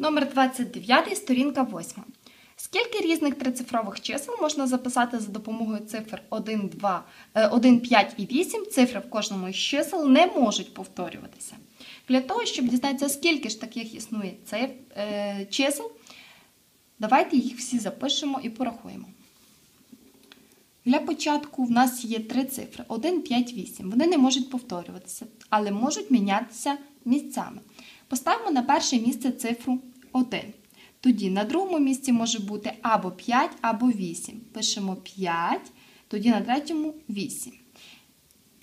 Номер 29, сторінка 8. Скільки різних трицифрових чисел можна записати за допомогою цифр 1, 2, е, 1, 5 і 8? Цифри в кожному із чисел не можуть повторюватися. Для того, щоб дізнатися, скільки ж таких існує циф, е, чисел, давайте їх всі запишемо і порахуємо. Для початку в нас є три цифри: 1, 5, 8. Вони не можуть повторюватися, але можуть мінятися місцями. Поставимо на перше місце цифру 1. Тоді на другому місці може бути або 5, або 8. Пишемо 5, тоді на третьому 8.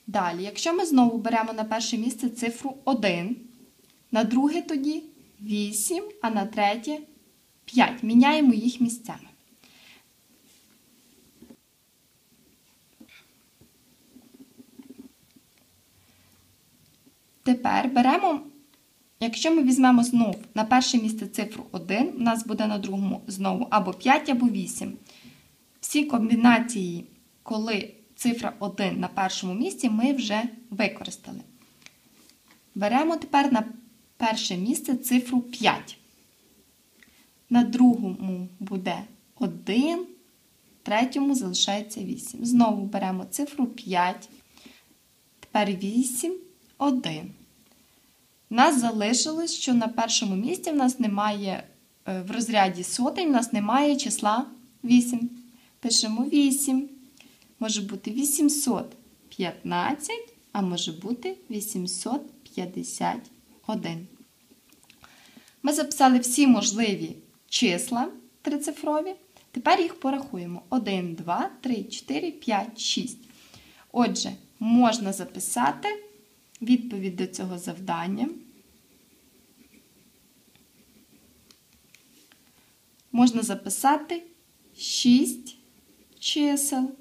Далі, якщо ми знову беремо на перше місце цифру 1, на друге тоді 8, а на третє 5. Міняємо їх місцями. Тепер беремо, якщо ми візьмемо знову на перше місце цифру 1, у нас буде на другому знову або 5, або 8. Всі комбінації, коли цифра 1 на першому місці, ми вже використали. Беремо тепер на перше місце цифру 5. На другому буде 1, третьому залишається 8. Знову беремо цифру 5. Тепер 8, 1. Нас залишилось, що на першому місці в нас немає е, в розряді сотень, в нас немає числа 8. Пишемо 8. Може бути 815, а може бути 851. Ми записали всі можливі числа трицифрові. Тепер їх порахуємо. 1, 2, 3, 4, 5, 6. Отже, можна записати відповідь до цього завдання. Можна записати 6 чисел.